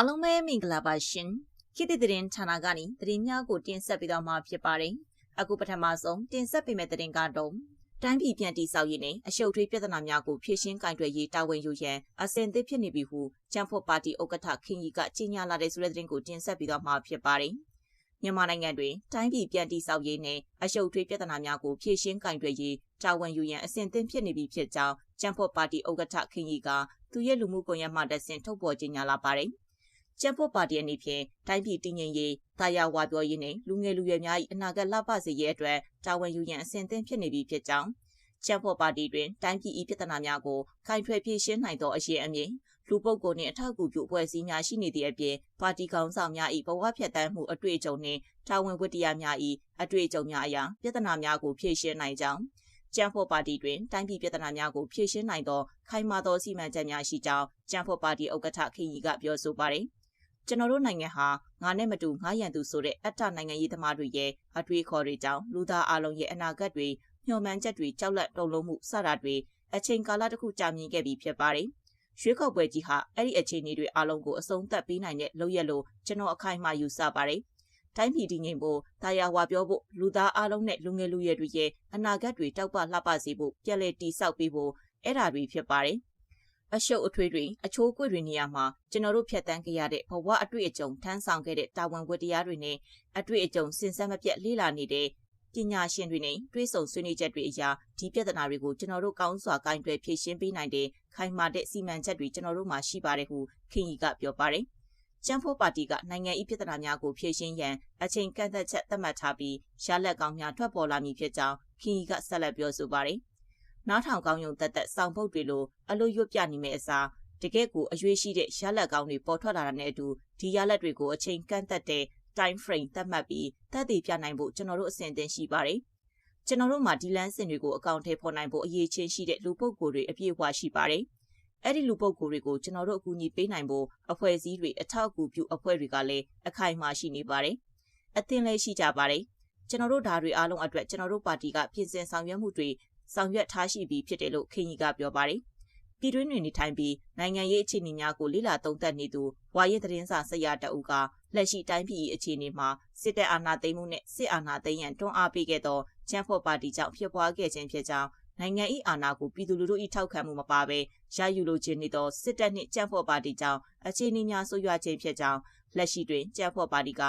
အားလုံးပဲမင်္ဂလာပါရှင်ခေတ်သစ်သတင်းဌာနကနေသတင်းများကိုတင်ဆက်ပေးတော့မှာဖြစ်ပါတယ်အခုပထမဆုံးတင်ဆက်ပေးမယ့်သတင်းကတော့တိုင်းပြည်ပြန်တည်ဆောက်ရေးနဲ့အရှုပ်ထွေးပြဿနာများကိုဖြေရှင်းကင်တွယ်ရေးတာဝန်ယူရန်အစဉ်သစ်ဖြစ်နေပြီဟုကျန်းဖို့ပါတီဥက္ကဋ္ဌခင်ကြီးကကြေညာလာတဲ့ဆိုတဲ့သတင်းကိုတင်ဆက်ပေးတော့မှာဖြစ်ပါတယ်မြန်မာနိုင်ငံတွင်တိုင်းပြည်ပြန်တည်ဆောက်ရေးနဲ့အရှုပ်ထွေးပြဿနာများကိုဖြေရှင်းကင်တွယ်ရေးတာဝန်ယူရန်အစဉ်သစ်ဖြစ်နေပြီဖြစ်ကြောင်းကျန်းဖို့ပါတီဥက္ကဋ္ဌခင်ကြီးကသူရဲ့လူမှုကွန်ရက်မှာတဆင့်ထုတ်ပေါ်ကြေညာလာပါတယ်။ ကျန်းဖို့ပါတီအနေဖြင့်တိုင်းပြည်တည်ငြိမ်ရေးတာယာဝါပြောရေးနဲ့လူငယ်လူရွယ်များ၏အနာဂတ်လှပစေရေးအတွက်တာဝန်ယူရန်အစဉ်သင့်ဖြစ်နေပြီဖြစ်ကြောင်းကျန်းဖို့ပါတီတွင်တိုင်းပြည်၏ပြဿနာများကိုခိုင်ထွယ်ဖြေရှင်းနိုင်သောအရေးအမြင့်လူပုဂ္ဂိုလ်နှင့်အထောက်အကူပြုအဖွဲ့အစည်းများရှိနေသည့်အပြင်ပါတီကောင်ဆောင်များ၏ဘဝဖြတ်တန်းမှုအတွေ့အကြုံနှင့်တာဝန်ဝတ္တရားများ၏အတွေ့အကြုံများအရာပြဿနာများကိုဖြေရှင်းနိုင်ကြောင်းကျန်းဖို့ပါတီတွင်တိုင်းပြည်ပြဿနာများကိုဖြေရှင်းနိုင်သောခိုင်မာသောစီမံချက်များရှိကြောင်းကျန်းဖို့ပါတီဥက္ကဋ္ဌခင်ကြီးကပြောဆိုပါတယ်။ ကျွန်တော်တို့နိုင်ငံဟာငါနဲ့မတူငါရန်သူဆိုတဲ့အတ္တနိုင်ငံရေးသမားတွေရဲ့အတွေ့အခေါ်တွေကြောင့်လူသားအလုံးရဲ့အနာဂတ်တွေမျှော်မှန်းချက်တွေကြောက်လန့်တုန်လှုပ်မှုစတာတွေအချိန်ကာလတစ်ခုကြာမြင့်ခဲ့ပြီးဖြစ်ပါတယ်။ရွှေခောက်ပွဲကြီးဟာအဲ့ဒီအခြေအနေတွေအလုံးကိုအဆုံးသတ်ပေးနိုင်တဲ့လုပ်ရလို့ကျွန်တော်အခိုင်အမာယူဆပါတယ်။တိုင်းပြည်တည်ငြိမ်ဖို့တာယာဝါပြောဖို့လူသားအလုံးနဲ့လူငယ်လူရွယ်တွေရဲ့အနာဂတ်တွေတောက်ပလှပစေဖို့ပြက်လက်တိဆောက်ပေးဖို့အဲ့ဒါတွေဖြစ်ပါတယ်။ အရှုပ်အထွေးတွေအချိုးကွေတွေနေရာမှာကျွန်တော်တို့ဖြတ်တန်းခဲ့ရတဲ့ဘဝအတွေ့အကြုံထမ်းဆောင်ခဲ့တဲ့တာဝန်ဝတ္တရားတွေနဲ့အတွေ့အကြုံစင်ဆက်မပြတ်လေ့လာနေတဲ့ပညာရှင်တွေနဲ့တွေးဆုံဆွေးနွေးချက်တွေအရာဒီပြဿနာတွေကိုကျွန်တော်တို့ကောင်းစွာကင်တွယ်ဖြေရှင်းပေးနိုင်တဲ့ခိုင်မာတဲ့စီမံချက်တွေကျွန်တော်တို့မှာရှိပါတယ်ဟုခင်ကြီးကပြောပါတယ်။ကျန်းဖို့ပါတီကနိုင်ငံ၏ပြဿနာများကိုဖြေရှင်းရန်အချိန်ကန့်သက်ချက်သတ်မှတ်ထားပြီးရလက်ကောင်းများထွက်ပေါ်လာမည်ဖြစ်ကြောင်းခင်ကြီးကဆက်လက်ပြောဆိုပါတယ်။ နားထောင်ကောင်းယုံတက်တက်စောင့်ပုတ်တွေလိုအလို့ရွတ်ပြနေမယ့်အစားတကယ့်ကိုအရွေးရှိတဲ့ရလက်ကောင်းတွေပေါ်ထွက်လာတာနဲ့အတူဒီရလက်တွေကိုအချိန်ကန့်သက်တဲ့ time frame သတ်မှတ်ပြီးတက်တည်ပြနိုင်ဖို့ကျွန်တော်တို့အဆင်သင့်ရှိပါတယ်။ကျွန်တော်တို့မှာဒီလန်းစင်တွေကိုအကောင့်ထဲပေါ်နိုင်ဖို့အရေးချင်းရှိတဲ့လူပုဂ္ဂိုလ်တွေအပြည့်အဝရှိပါတယ်။အဲ့ဒီလူပုဂ္ဂိုလ်တွေကိုကျွန်တော်တို့အကူအညီပေးနိုင်ဖို့အဖွဲ့အစည်းတွေအထောက်အကူပြုအဖွဲ့တွေကလည်းအခိုင်အမာရှိနေပါတယ်။အသင်လည်းရှိကြပါတယ်။ကျွန်တော်တို့ဓာတ်တွေအားလုံးအတွက်ကျွန်တော်တို့ပါတီကပြင်ဆင်ဆောင်ရွက်မှုတွေ ဆောင်ရွက်ထားရှိပြီးဖြစ်တယ်လို့ခင်ကြီးကပြောပါတယ်။ပြည်တွင်းတွင်နေထိုင်ပြီးနိုင်ငံရေးအခြေအနေများကိုလေ့လာသုံးသပ်နေသူဝါရင်သတင်းစာဆရာတအုပ်ကလက်ရှိတိုင်းပြည်အခြေအနေမှာစစ်တပ်အာဏာသိမ်းမှုနဲ့စစ်အာဏာသိမ်းရန်တွန်းအားပေးခဲ့သောချမ်းဖော်ပါတီကြောင့်ဖြစ်ပွားခဲ့ခြင်းဖြစ်ကြောင်းနိုင်ငံ၏အာဏာကိုပြည်သူလူထု၏ထောက်ခံမှုမပါဘဲရယူလိုခြင်းနေသောစစ်တပ်နှင့်ကြံ့ဖော်ပါတီကြောင့်အခြေအနေများဆိုးရွားခြင်းဖြစ်ကြောင်းလက်ရှိတွင်ကြံ့ဖော်ပါတီက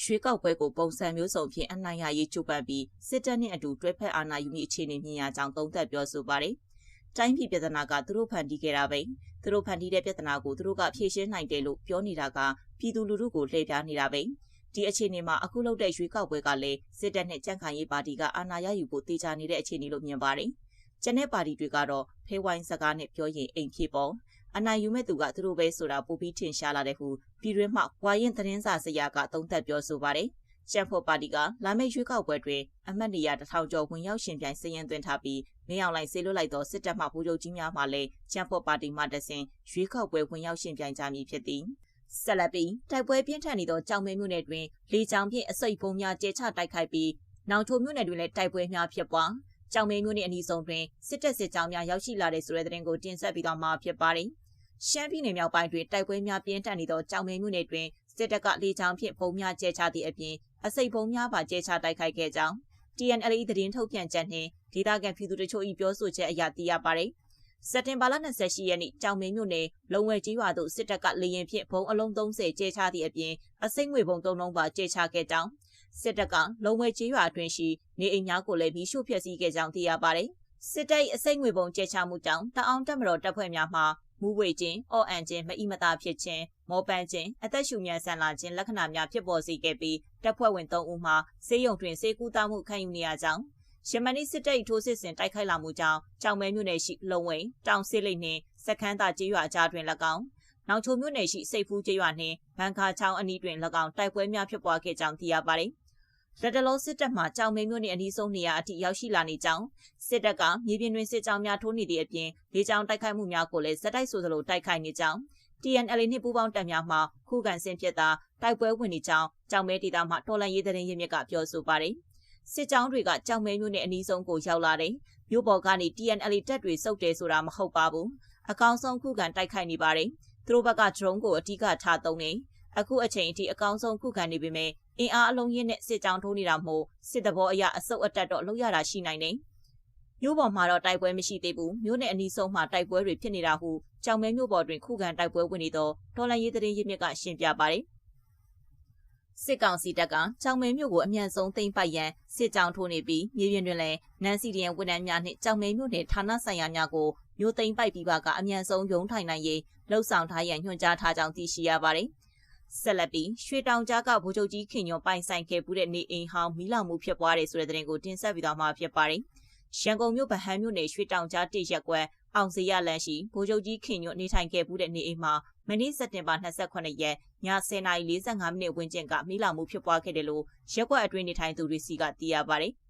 ရွှေကောက်ပွဲကိုပုံစံမျိုးစုံဖြင့်အနိုင်ရရေးကြိုးပမ်းပြီးစစ်တပ်နှင့်အတူတွဲဖက်အာဏာယူမိအခြေအနေမြင်ရကြောင်းသုံးသပ်ပြောဆိုပါတယ်။တိုင်းပြည်ပြည်ထနာကသူတို့ဖန်တီးခဲ့တာပဲ။သူတို့ဖန်တီးတဲ့ပြည်ထနာကိုသူတို့ကဖြေရှင်းနိုင်တယ်လို့ပြောနေတာကပြည်သူလူထုကိုလှည့်ပြားနေတာပဲ။ဒီအခြေအနေမှာအခုလုပ်တဲ့ရွေးကောက်ပွဲကလည်းစစ်တပ်နဲ့ကြံ့ခိုင်ရေးပါတီကအာဏာရယူဖို့တေချာနေတဲ့အခြေအနေလို့မြင်ပါတယ်။ကျန်တဲ့ပါတီတွေကတော့ဖေးဝိုင်းစကားနဲ့ပြောရင်အိမ်ဖြစ်ပေါ် အနိုင်ယူမဲ့သူကသူတို့ပဲဆိုတာပိုပြီးထင်ရှားလာတဲ့ဟုပြည်တွင်းမှဝါရင်သတင်းစာဆရာကသုံးသပ်ပြောဆိုပါတယ်။ကျန်းဖို့ပါတီကလာမယ့်ရွေးကောက်ပွဲတွင်အမတ်နေရာတထောင်ကျော်ဝင်ရောက်ရှင်ပြိုင်စည်ရင်သွင်းထားပြီးမင်းအောင်လှိုင်ဆေးလွတ်လိုက်သောစစ်တပ်မှဗိုလ်ချုပ်ကြီးများမှလည်းကျန်းဖို့ပါတီမှတဆင်ရွေးကောက်ပွဲဝင်ရောက်ရှင်ပြိုင်ကြမည်ဖြစ်သည်။ဆက်လက်ပြီးတိုက်ပွဲပြင်းထန်နေသောကြောင်မဲမြို့နယ်တွင်လေကြောင်ဖြင့်အစိတ်ပုံများကျဲချတိုက်ခိုက်ပြီးနောင်ချိုမြို့နယ်တွင်လည်းတိုက်ပွဲများဖြစ်ပွားကြောင်မဲမြို့နယ်အနီးဆုံးတွင်စစ်တပ်စစ်ကြောင်းများရောက်ရှိလာတဲ့ဆိုတဲ့သတင်းကိုတင်ဆက်ပြီးတော့မှာဖြစ်ပါတယ်။ ရှမ်းပြည်နယ်မြောက်ပိုင်းတွင်တိုက်ပွဲများပြင်းထန်နေသောကြောင်မဲမြို့နယ်တွင်စစ်တပ်ကလေကြောင်းဖြင့်ပုံများကျဲချသည့်အပြင်အစိပ်ပုံများပါကျဲချတိုက်ခိုက်ခဲ့ကြောင်း TNL သတင်းထုတ်ပြန်ချက်နှင့်ဒေသခံပြည်သူတို့ချို့၏ပြောဆိုချက်အရသိရပါသည်။စက်တင်ဘာလ28ရက်နေ့ကြောင်မဲမြို့နယ်လုံဝဲကြီးရွာသို့စစ်တပ်ကလေရင်ဖြင့်ဘုံအလုံး30ကျဲချသည့်အပြင်အစိမ့်ငွေဘုံ3လုံးပါကျဲချခဲ့ကြောင်းစစ်တပ်ကလုံဝဲကြီးရွာအတွင်းရှိနေအိမ်များကိုလည်းမီးရှို့ဖျက်ဆီးခဲ့ကြောင်းသိရပါသည်။စစ်တပ်အစိမ့်ငွေဘုံကျဲချမှုကြောင့်တအောင်တက်မတော်တပ်ဖွဲ့များမှ မူးဝေခြင်း၊အော့အန်ခြင်း၊မအီမသာဖြစ်ခြင်း၊မောပန်းခြင်း၊အသက်ရှူမြန်ဆန်လာခြင်းလက္ခဏာများဖြစ်ပေါ်စေခဲ့ပြီးတပ်ဖွဲ့ဝင်၃ဦးမှဆေးရုံတွင်ဆေးကူးသားမှုခံယူနေရကြောင်းယမနီစစ်တပ်ထိုးစစ်ဆင်တိုက်ခိုက်လာမှုကြောင့်ကြောင်မဲမြို့နယ်ရှိလုံဝိန်တောင်စစ်လိတ်နှင့်စခန်းသာကျေးရွာကြားတွင်၎င်းနောက်ချုံမြို့နယ်ရှိစိတ်ဖူးကျေးရွာနှင့်ဘန်ခါချောင်းအနီးတွင်၎င်းတိုက်ပွဲများဖြစ်ပွားခဲ့ကြောင်းသိရပါသည် လက်တလုံးစစ်တပ်မှကြောင်မဲမြို့နယ်အနီးဆုံးနေရာအထိရောက်ရှိလာနေကြောင်းစစ်တပ်ကမြေပြင်တွင်စစ်ကြောင်းများထိုးနေသည့်အပြင်လေကြောင်းတိုက်ခိုက်မှုများကိုလည်းဇက်တိုက်ဆိုသလိုတိုက်ခိုက်နေကြောင်း TNL နှင့်ပူးပေါင်းတပ်များမှခုခံဆင်ဖြစ်တာတိုက်ပွဲဝင်နေကြောင်းကြောင်မဲဒေသမှတော်လန်ရေးသတင်းရင်းမြစ်ကပြောဆိုပါတယ်စစ်ကြောင်းတွေကကြောင်မဲမြို့နယ်အနီးဆုံးကိုရောက်လာတယ်မြို့ပေါ်ကနေ TNL တပ်တွေစုပ်တယ်ဆိုတာမဟုတ်ပါဘူးအကောင်ဆုံးခုခံတိုက်ခိုက်နေပါတယ်သူတို့ဘက်ကဒရုန်းကိုအဓိကထားသုံးနေအခုအချိန်အထိအကောင်းဆုံးခုခံနေပေမဲ့ အင်အားအလုံးရင်းနဲ့စစ်ကြောင်းထိုးနေတာမို့စစ်တဘောအရာအစုပ်အတက်တော့လောက်ရတာရှိနိုင်တယ်မြို့ပေါ်မှာတော့တိုက်ပွဲမရှိသေးဘူးမြို့နယ်အနီးဆုံးမှာတိုက်ပွဲတွေဖြစ်နေတာဟုကြောင်မဲမြို့ပေါ်တွင်ခုခံတိုက်ပွဲဝင်နေသောတော်လန်ရေးသတင်းရင်းမြစ်ကရှင်းပြပါတယ်စစ်ကောင်စီတပ်ကကြောင်မဲမြို့ကိုအမြန်ဆုံးသိမ်းပိုက်ရန်စစ်ကြောင်းထိုးနေပြီးမြေပြင်တွင်လည်းနန်စီဒီယန်ဝန်ထမ်းများနှင့်ကြောင်မဲမြို့နယ်ဌာနဆိုင်ရာများကိုမြို့သိမ်းပိုက်ပြီးပါကအမြန်ဆုံးရုံးထိုင်နိုင်ရေးလှုံ့ဆော်ထားရန်ညွှန်ကြားထားကြောင်းသိရှိရပါတယ်။ ဆက်လက်ပြီးရွှေတောင်ကြားကဗိုလ်ချုပ်ကြီးခင်ညွန်ပိုင်ဆိုင်ခဲ့မှုတဲ့နေအိမ်ဟောင်းမီးလောင်မှုဖြစ်ပွားတယ်ဆိုတဲ့သတင်းကိုတင်ဆက်ပြီးတော့မှာဖြစ်ပါတယ်။ရန်ကုန်မြို့ဗဟန်းမြို့နယ်ရွှေတောင်ကြားတိရက်ကွက်အောင်စရလန်ရှိဗိုလ်ချုပ်ကြီးခင်ညွန်နေထိုင်ခဲ့မှုတဲ့နေအိမ်မှာမနေ့စက်တင်ဘာ28ရက်ည10:45မိနစ်ဝန်းကျင်ကမိလောင်မှုဖြစ်ပွားခဲ့တယ်လို့ရက်ကွက်အတွင်းနေထိုင်သူတွေစီကသိရပါတယ်။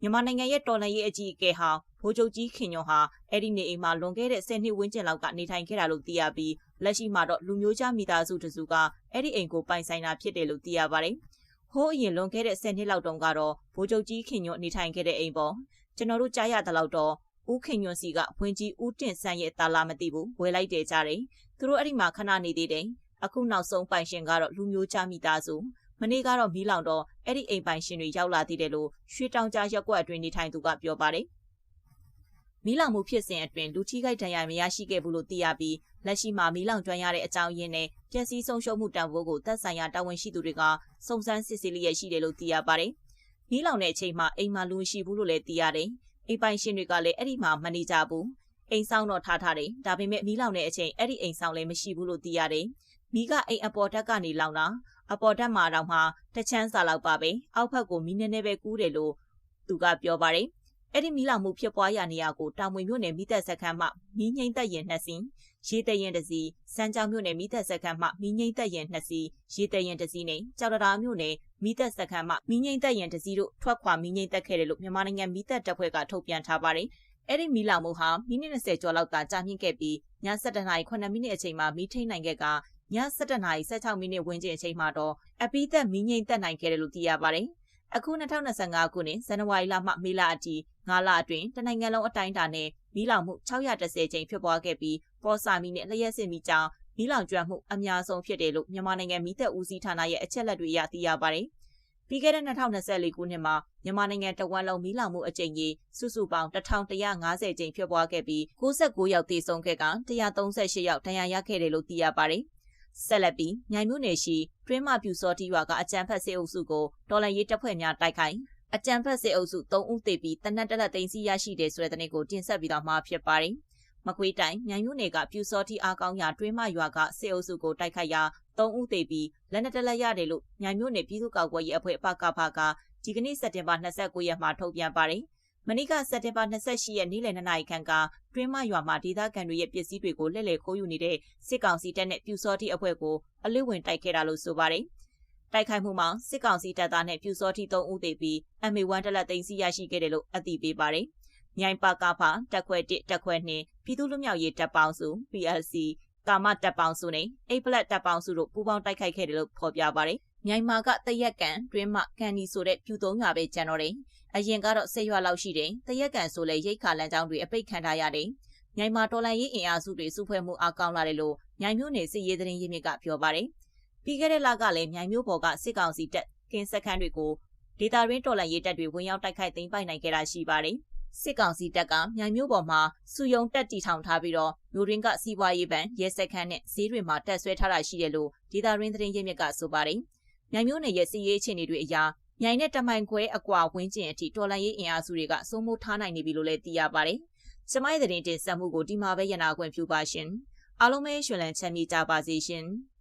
မြန်မာနိုင်ငံရဲ့တော်လှန်ရေးအကြီးအကဲဟာဗိုလ်ချုပ်ကြီးခင်ညွန်ဟာအဲ့ဒီနေအိမ်မှာလွန်ခဲ့တဲ့10နှစ်ဝန်းကျင်လောက်ကနေထိုင်ခဲ့တာလို့သိရပြီးလက်ရှိမှာတော့လူမျိုးကြားမိသားစုတစုကအဲ့ဒီအိမ်ကိုပိုင်ဆိုင်တာဖြစ်တယ်လို့သိရပါတယ်။ဟိုးအရင်လွန်ခဲ့တဲ့10နှစ်လောက်တုန်းကတော့ဗိုလ်ချုပ်ကြီးခင်ညွန်နေထိုင်ခဲ့တဲ့အိမ်ပေါ့ကျွန်တော်တို့ကြားရတဲ့လောက်တော့ဦးခင်ညွန်စီကဝင်ကြီးဦးတင်ဆန်းရဲ့တာလာမသိဘူးဝယ်လိုက်တယ်ကြတယ်သူတို့အဲ့ဒီမှာခဏနေသေးတယ်အခုနောက်ဆုံးပိုင်ရှင်ကတော့လူမျိုးချမိသားစု မနေ့ကတော့မီးလောင်တော့အဲ့ဒီအိမ်ပိုင်ရှင်တွေရောက်လာသေးတယ်လို့ရွှေတောင်ကြားရက်ကွက်အတွင်းနေထိုင်သူကပြောပါတယ်မီးလောင်မှုဖြစ်စဉ်အတွင်းလူထိခိုက်ဒဏ်ရာမရရှိခဲ့ဘူးလို့သိရပြီးလက်ရှိမှာမီးလောင်ကျွမ်းရတဲ့အကြောင်းရင်းနဲ့ပျက်စီးဆုံးရှုံးမှုတန်ဖိုးကိုသက်ဆိုင်ရာတာဝန်ရှိသူတွေကစုံစမ်းစစ်ဆေးလျက်ရှိတယ်လို့သိရပါတယ်။မီးလောင်တဲ့အချိန်မှာအိမ်မှာလူရှိဘူးလို့လည်းသိရတယ်။အိမ်ပိုင်ရှင်တွေကလည်းအဲ့ဒီမှာမနေကြဘူး။အိမ်ဆောင်တော့ထားထားတယ်။ဒါပေမဲ့မီးလောင်တဲ့အချိန်အဲ့ဒီအိမ်ဆောင်လည်းမရှိဘူးလို့သိရတယ်။မီးကအိမ်အပေါ်ဓာတ်ကနေလောင်တာ အပေါ်ဓာတ်မှာတော့မှတချမ်းစာလောက်ပါပဲ။အောက်ဘက်ကိုမီးနေနေပဲကူးတယ်လို့သူကပြောပါတယ်။အဲ့ဒီမီးလောင်မှုဖြစ်ပွားရာနေရာကိုတာမွေမြို့နယ်မိသက်စခန်းမှမီးငိမ့်သက်ရင်နှစ်စီးရေးတရင်တစီစမ်းကြောင်းမြို့နယ်မိသက်စခန်းမှမီးငိမ့်သက်ရင်နှစ်စီးရေးတရင်တစီနဲ့ကြောက်တရာမြို့နယ်မိသက်စခန်းမှမီးငိမ့်သက်ရင်တစီတို့ထွက်ခွာမီးငိမ့်သက်ခဲ့တယ်လို့မြန်မာနိုင်ငံမိသက်တပ်ဖွဲ့ကထုတ်ပြန်ထားပါတယ်အဲ့ဒီမီးလောင်မှုဟာမိနစ်20ကျော်လောက်သာကြာမြင့်ခဲ့ပြီးည7:00နာရီ9မိနစ်အချိန်မှာမီးထိန်နိုင်ခဲ့က ည7:00နာရီ16မိနစ်ဝန်းကျင်အချိန်မှာတော့အပီးသက်မီးငိမ့်သက်နိုင်ခဲ့တယ်လို့သိရပါတယ်။အခု2025ခုနှစ်ဇန်နဝါရီလမှမေလအထိ9လအတွင်းတနိုင်ငံလုံးအတိုင်းအတာနဲ့မီးလောင်မှု610ကြိမ်ဖြစ်ပွားခဲ့ပြီးပေါ်စာမီနဲ့လျှက်စစ်မီကြောင်းမီးလောင်ကျွမ်းမှုအများဆုံးဖြစ်တယ်လို့မြန်မာနိုင်ငံမီးသက်ဦးစီးဌာနရဲ့အချက်လက်တွေအရသိရပါတယ်။ပြီးခဲ့တဲ့2024ခုနှစ်မှာမြန်မာနိုင်ငံတဝန်းလုံးမီးလောင်မှုအကြိမ်ကြီးစုစုပေါင်း1150ကြိမ်ဖြစ်ပွားခဲ့ပြီး69ယောက်သေဆုံးခဲ့က138ယောက်ဒဏ်ရာရခဲ့တယ်လို့သိရပါတယ်။ ဆက်လက်ပြီးမြိုင်မြို့နယ်ရှိတွင်းမပြူစောတိရွာကအကြံဖက်စစ်အုပ်စုကိုတော်လန်ရေးတပ်ဖွဲ့များတိုက်ခိုက်အကြံဖက်စစ်အုပ်စု3ဦးသေပြီးတနက်တလက်သိမ်းဆီးရရှိတယ်ဆိုတဲ့သတင်းကိုတင်ဆက်ပြီးတော့မှာဖြစ်ပါတယ်။မကွေးတိုင်းမြိုင်မြို့နယ်ကပြူစောတိအားကောင်းရာတွင်းမရွာကစစ်အုပ်စုကိုတိုက်ခိုက်ရာ3ဦးသေပြီးလက်နက်တလက်ရတယ်လို့မြိုင်မြို့နယ်ပြည်သူ့ကောက်ွယ်ရေးအဖွဲ့အပကဖကဒီကနေ့စက်တင်ဘာ29ရက်မှာထုတ်ပြန်ပါတယ်။ မနေ့ကစက်တင်ဘာ28ရက်နေ့လယ်2နာရီခန့်ကတွင်းမရွာမှာဒေသခံတွေရဲ့ပစ္စည်းတွေကိုလှည့်လည်ခိုးယူနေတဲ့စစ်ကောင်စီတပ်နဲ့ပြူစောတိအဖွဲ့ကိုအလစ်ဝင်တိုက်ခဲ့တာလို့ဆိုပါတယ်။တိုက်ခိုက်မှုမှာစစ်ကောင်စီတပ်သားနဲ့ပြူစောတိ3ဦးသေပြီး MA1 တလက်သိမ်းဆီးရရှိခဲ့တယ်လို့အသိပေးပါတယ်။မြိုင်ပါကဖာတက်ခွဲ1တက်ခွဲ2ပြည်သူ့လူမျိုးရေးတပ်ပေါင်းစု PLC ကာမတပ်ပေါင်းစုနဲ့အိပလက်တပ်ပေါင်းစုတို့ပူးပေါင်းတိုက်ခိုက်ခဲ့တယ်လို့ဖော်ပြပါတယ်။မြိုင်မာကတရက်ကန်တွင်းမှကန်ဒီဆိုတဲ့ပြူသုံးရွာပဲကျန်တော့တယ်။ အရင်ကတော့ဆေးရွာလောက်ရှိတယ်။တရက်ကန်ဆိုလဲရိတ်ခါလမ်းကြောင်းတွေအပိတ်ခံထားရတယ်။မြိုင်မာတော်လိုင်းရေးအင်အားစုတွေစုဖွဲ့မှုအကောင်းလာတယ်လို့မြိုင်မြို့နယ်စစ်ရေးသတင်းရင်းမြစ်ကပြောပါတယ်။ပြီးခဲ့တဲ့လကလည်းမြိုင်မြို့ပေါ်ကစစ်ကောင်စီတပ်ကင်းစခန်းတွေကိုဒေတာရင်းတော်လိုင်းရေးတပ်တွေဝင်ရောက်တိုက်ခိုက်သိမ်းပိုက်နိုင်ခဲ့တာရှိပါတယ်။စစ်ကောင်စီတပ်ကမြိုင်မျိုးပေါ်မှာစုယုံတက်တီထောင်ထားပြီးတော့မျိုးရင်းကစီးပွားရေးပန်ရဲစက်ခန်းနဲ့ဈေးတွေမှာတက်ဆွဲထားတာရှိတယ်လို့ဒေတာရင်းသတင်းရင်းမြစ်ကဆိုပါတယ်။မြိုင်မျိုးနယ်ရဲ့စီးရေးအခြေအနေတွေအရ မြိုင်နဲ့တမိုင်ခွဲအကွာဝင်းကျင်အထိတော်လန်ရေးအင်အားစုတွေကစိုးမိုးထားနိုင်နေပြီလို့လည်းသိရပါတယ်။ကျမရဲ့သတင်းတင်ဆက်မှုကိုဒီမှာပဲရနာခွင့်ပြုပါရှင်။အားလုံးပဲရှင်လန်းချမ်းမြေ့ကြပါစေရှင်။